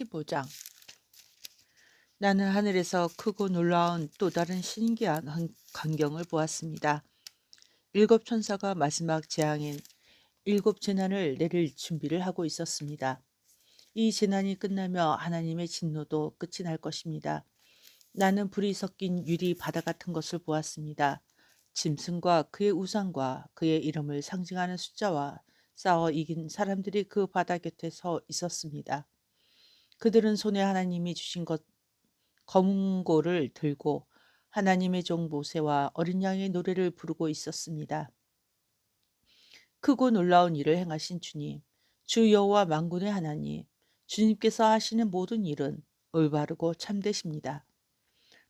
15장 나는 하늘에서 크고 놀라운 또 다른 신기한 한- 광경을 보았습니다. 일곱 천사가 마지막 재앙인 일곱 재난을 내릴 준비를 하고 있었습니다. 이 재난이 끝나며 하나님의 진노도 끝이 날 것입니다. 나는 불이 섞인 유리 바다 같은 것을 보았습니다. 짐승과 그의 우상과 그의 이름을 상징하는 숫자와 싸워 이긴 사람들이 그 바다 곁에 서 있었습니다. 그들은 손에 하나님이 주신 것 검은고를 들고 하나님의 종 모세와 어린 양의 노래를 부르고 있었습니다. 크고 놀라운 일을 행하신 주님, 주 여호와 만군의 하나님, 주님께서 하시는 모든 일은 올바르고 참되십니다.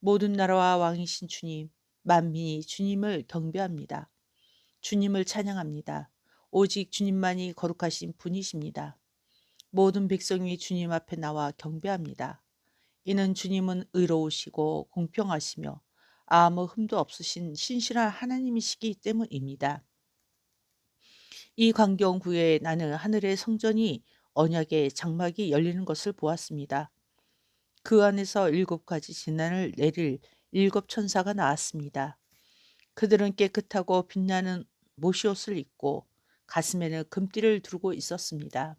모든 나라와 왕이신 주님, 만민이 주님을 경배합니다. 주님을 찬양합니다. 오직 주님만이 거룩하신 분이십니다. 모든 백성이 주님 앞에 나와 경배합니다. 이는 주님은 의로우시고 공평하시며 아무 흠도 없으신 신실한 하나님이시기 때문입니다. 이 광경 후에 나는 하늘의 성전이 언약의 장막이 열리는 것을 보았습니다. 그 안에서 일곱 가지 재난을 내릴 일곱 천사가 나왔습니다. 그들은 깨끗하고 빛나는 모시옷을 입고 가슴에는 금띠를 두르고 있었습니다.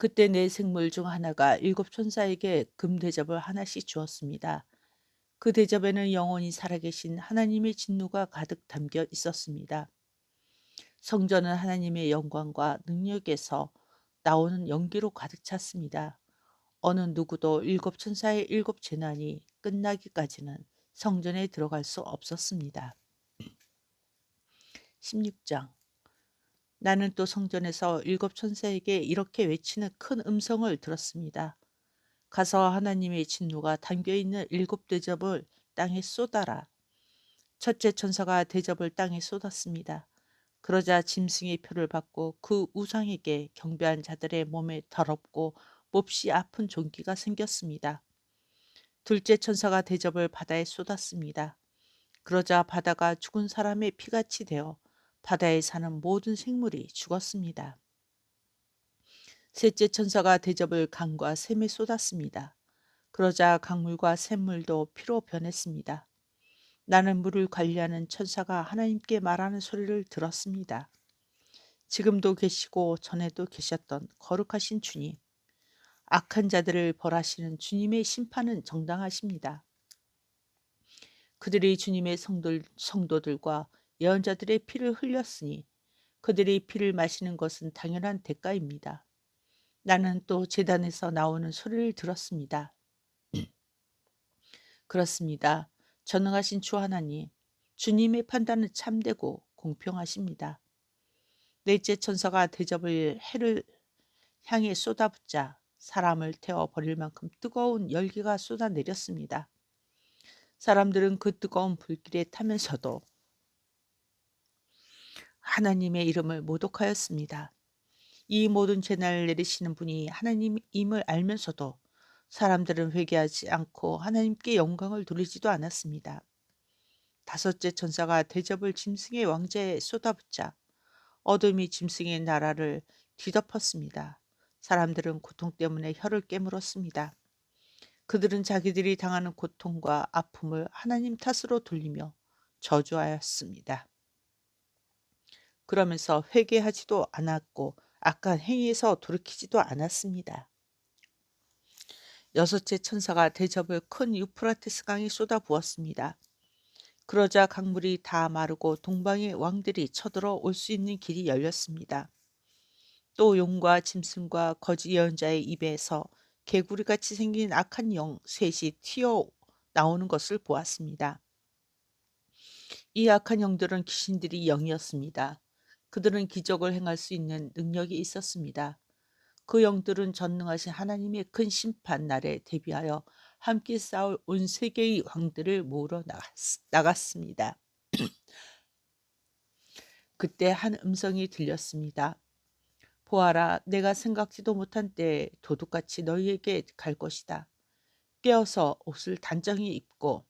그때 내 생물 중 하나가 일곱 천사에게 금 대접을 하나씩 주었습니다. 그 대접에는 영원히 살아계신 하나님의 진노가 가득 담겨 있었습니다. 성전은 하나님의 영광과 능력에서 나오는 연기로 가득 찼습니다. 어느 누구도 일곱 천사의 일곱 재난이 끝나기까지는 성전에 들어갈 수 없었습니다. 16장 나는 또 성전에서 일곱 천사에게 이렇게 외치는 큰 음성을 들었습니다. 가서 하나님의 진노가 담겨 있는 일곱 대접을 땅에 쏟아라. 첫째 천사가 대접을 땅에 쏟았습니다. 그러자 짐승의 표를 받고 그 우상에게 경배한 자들의 몸에 더럽고 몹시 아픈 종기가 생겼습니다. 둘째 천사가 대접을 바다에 쏟았습니다. 그러자 바다가 죽은 사람의 피같이 되어 바다에 사는 모든 생물이 죽었습니다. 셋째 천사가 대접을 강과 샘에 쏟았습니다. 그러자 강물과 샘물도 피로 변했습니다. 나는 물을 관리하는 천사가 하나님께 말하는 소리를 들었습니다. 지금도 계시고 전에도 계셨던 거룩하신 주님, 악한 자들을 벌하시는 주님의 심판은 정당하십니다. 그들이 주님의 성들, 성도들과 예언자들의 피를 흘렸으니 그들이 피를 마시는 것은 당연한 대가입니다. 나는 또 재단에서 나오는 소리를 들었습니다. 그렇습니다. 전능하신 주 하나님, 주님의 판단은 참되고 공평하십니다. 넷째 천사가 대접을 해를 향해 쏟아붓자 사람을 태워 버릴 만큼 뜨거운 열기가 쏟아내렸습니다. 사람들은 그 뜨거운 불길에 타면서도 하나님의 이름을 모독하였습니다. 이 모든 재난을 내리시는 분이 하나님임을 알면서도 사람들은 회개하지 않고 하나님께 영광을 돌리지도 않았습니다. 다섯째 천사가 대접을 짐승의 왕자에 쏟아붓자 어둠이 짐승의 나라를 뒤덮었습니다. 사람들은 고통 때문에 혀를 깨물었습니다. 그들은 자기들이 당하는 고통과 아픔을 하나님 탓으로 돌리며 저주하였습니다. 그러면서 회개하지도 않았고 악한 행위에서 돌이키지도 않았습니다. 여섯째 천사가 대접을 큰 유프라테스 강에 쏟아 부었습니다. 그러자 강물이 다 마르고 동방의 왕들이 쳐들어 올 수 있는 길이 열렸습니다. 또 용과 짐승과 거지 예언자의 입에서 개구리 같이 생긴 악한 영 셋이 튀어 나오는 것을 보았습니다. 이 악한 영들은 귀신들이 영이었습니다. 그들은 기적을 행할 수 있는 능력이 있었습니다. 그 영들은 전능하신 하나님의 큰 심판 날에 대비하여 함께 싸울 온 세계의 왕들을 모으러 나갔, 습니다 그때 한 음성이 들렸습니다. 보아라, 내가 생각지도 못한 때에 도둑같이 너희에게 갈 것이다. 깨어서 옷을 단정히 입고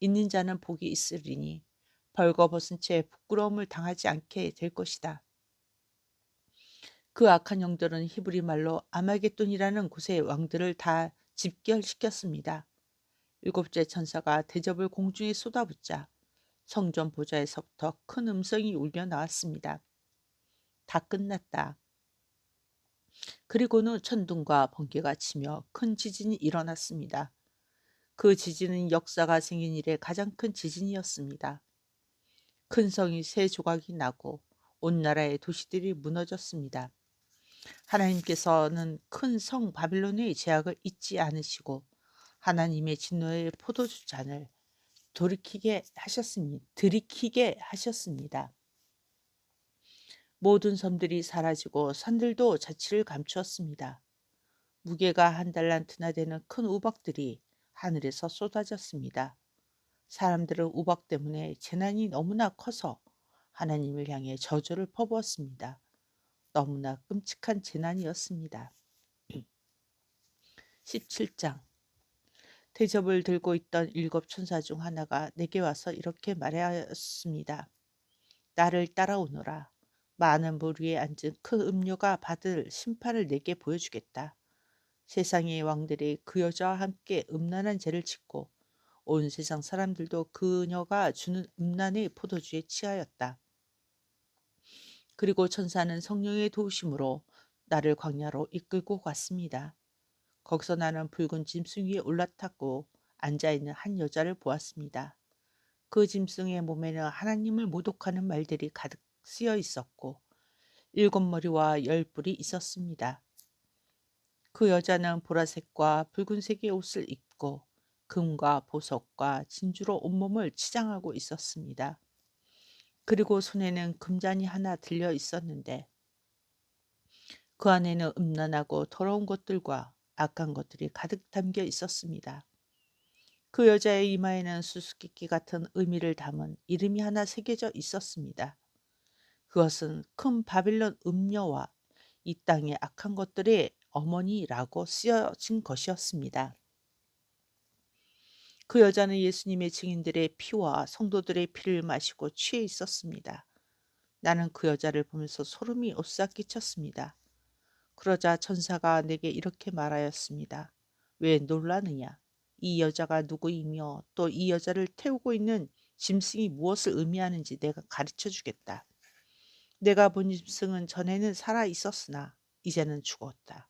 있는 자는 복이 있으리니 벌거벗은 채 부끄러움을 당하지 않게 될 것이다. 그 악한 영들은 히브리 말로 아마겟돈이라는 곳의 왕들을 다 집결시켰습니다. 일곱째 천사가 대접을 공중에 쏟아붓자 성전 보좌에서부터 큰 음성이 울려 나왔습니다. 다 끝났다. 그리고는 천둥과 번개가 치며 큰 지진이 일어났습니다. 그 지진은 역사가 생긴 이래 가장 큰 지진이었습니다. 큰 성이 세 조각이 나고 온 나라의 도시들이 무너졌습니다. 하나님께서는 큰 성 바빌론의 제약을 잊지 않으시고 하나님의 진노의 포도주 잔을 돌이키게 하셨습니다. 들이키게 하셨습니다. 모든 섬들이 사라지고 산들도 자취를 감추었습니다. 무게가 한 달란트나 되는 큰 우박들이 하늘에서 쏟아졌습니다. 사람들은 우박 때문에 재난이 너무나 커서 하나님을 향해 저주를 퍼부었습니다. 너무나 끔찍한 재난이었습니다. 17장 대접을 들고 있던 일곱 천사 중 하나가 내게 와서 이렇게 말하였습니다. 나를 따라오너라. 많은 물 위에 앉은 큰 음료가 받을 심판을 내게 보여주겠다. 세상의 왕들이 그 여자와 함께 음란한 죄를 짓고 온 세상 사람들도 그녀가 주는 음란의 포도주에 취하였다. 그리고 천사는 성령의 도우심으로 나를 광야로 이끌고 갔습니다. 거기서 나는 붉은 짐승 위에 올라탔고 앉아있는 한 여자를 보았습니다. 그 짐승의 몸에는 하나님을 모독하는 말들이 가득 쓰여 있었고 일곱 머리와 열 뿔이 있었습니다. 그 여자는 보라색과 붉은색의 옷을 입고 금과 보석과 진주로 온몸을 치장하고 있었습니다. 그리고 손에는 금잔이 하나 들려 있었는데 그 안에는 음란하고 더러운 것들과 악한 것들이 가득 담겨 있었습니다. 그 여자의 이마에는 수수께끼 같은 의미를 담은 이름이 하나 새겨져 있었습니다. 그것은 큰 바빌론 음녀와 이 땅의 악한 것들의 어머니라고 쓰여진 것이었습니다. 그 여자는 예수님의 증인들의 피와 성도들의 피를 마시고 취해 있었습니다. 나는 그 여자를 보면서 소름이 오싹 끼쳤습니다. 그러자 천사가 내게 이렇게 말하였습니다. 왜 놀라느냐? 이 여자가 누구이며 또 이 여자를 태우고 있는 짐승이 무엇을 의미하는지 내가 가르쳐 주겠다. 내가 본 짐승은 전에는 살아 있었으나 이제는 죽었다.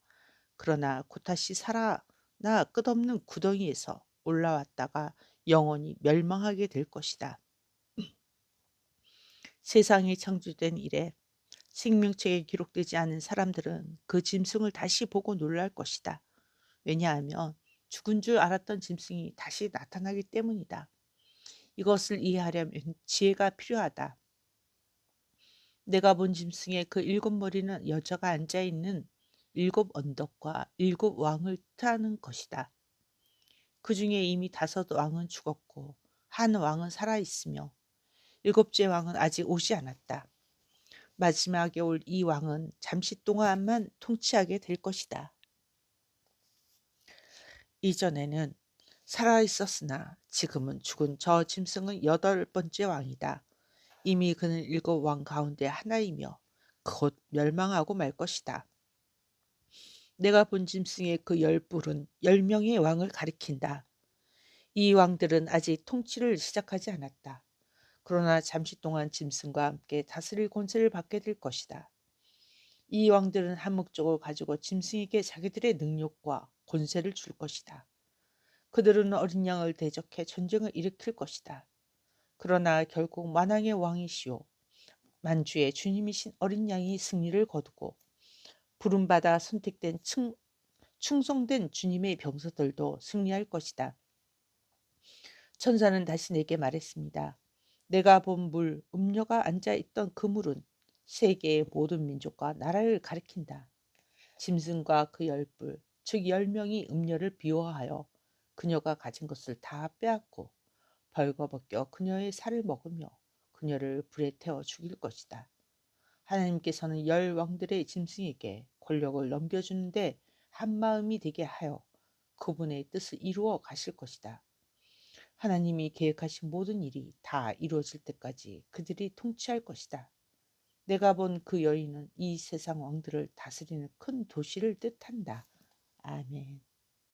그러나 곧 다시 살아나 끝없는 구덩이에서 올라왔다가 영원히 멸망하게 될 것이다. 세상이 창조된 이래 생명책에 기록되지 않은 사람들은 그 짐승을 다시 보고 놀랄 것이다. 왜냐하면 죽은 줄 알았던 짐승이 다시 나타나기 때문이다. 이것을 이해하려면 지혜가 필요하다. 내가 본 짐승의 그 일곱 머리는 여자가 앉아 있는 일곱 언덕과 일곱 왕을 뜻하는 것이다. 그 중에 이미 다섯 왕은 죽었고 한 왕은 살아 있으며 일곱째 왕은 아직 오지 않았다. 마지막에 올 이 왕은 잠시 동안만 통치하게 될 것이다. 이전에는 살아 있었으나 지금은 죽은 저 짐승은 여덟 번째 왕이다. 이미 그는 일곱 왕 가운데 하나이며 곧 멸망하고 말 것이다. 내가 본 짐승의 그 열뿔은 열 명의 왕을 가리킨다. 이 왕들은 아직 통치를 시작하지 않았다. 그러나 잠시 동안 짐승과 함께 다스릴 권세를 받게 될 것이다. 이 왕들은 한 목적을 가지고 짐승에게 자기들의 능력과 권세를 줄 것이다. 그들은 어린 양을 대적해 전쟁을 일으킬 것이다. 그러나 결국 만왕의 왕이시오. 만주의 주님이신 어린 양이 승리를 거두고 부름받아 선택된 충, 충성된 주님의 병사들도 승리할 것이다. 천사는 다시 내게 말했습니다. 내가 본 물, 음료가 앉아 있던 그 물은 세계의 모든 민족과 나라를 가리킨다. 짐승과 그 열불, 즉 열명이 음료를 비워하여 그녀가 가진 것을 다 빼앗고 벌거벗겨 그녀의 살을 먹으며 그녀를 불에 태워 죽일 것이다. 하나님께서는 열 왕들의 짐승에게 권력을 넘겨주는데 한마음이 되게 하여 그분의 뜻을 이루어 가실 것이다. 하나님이 계획하신 모든 일이 다 이루어질 때까지 그들이 통치할 것이다. 내가 본 그 여인은 이 세상 왕들을 다스리는 큰 도시를 뜻한다. 아멘.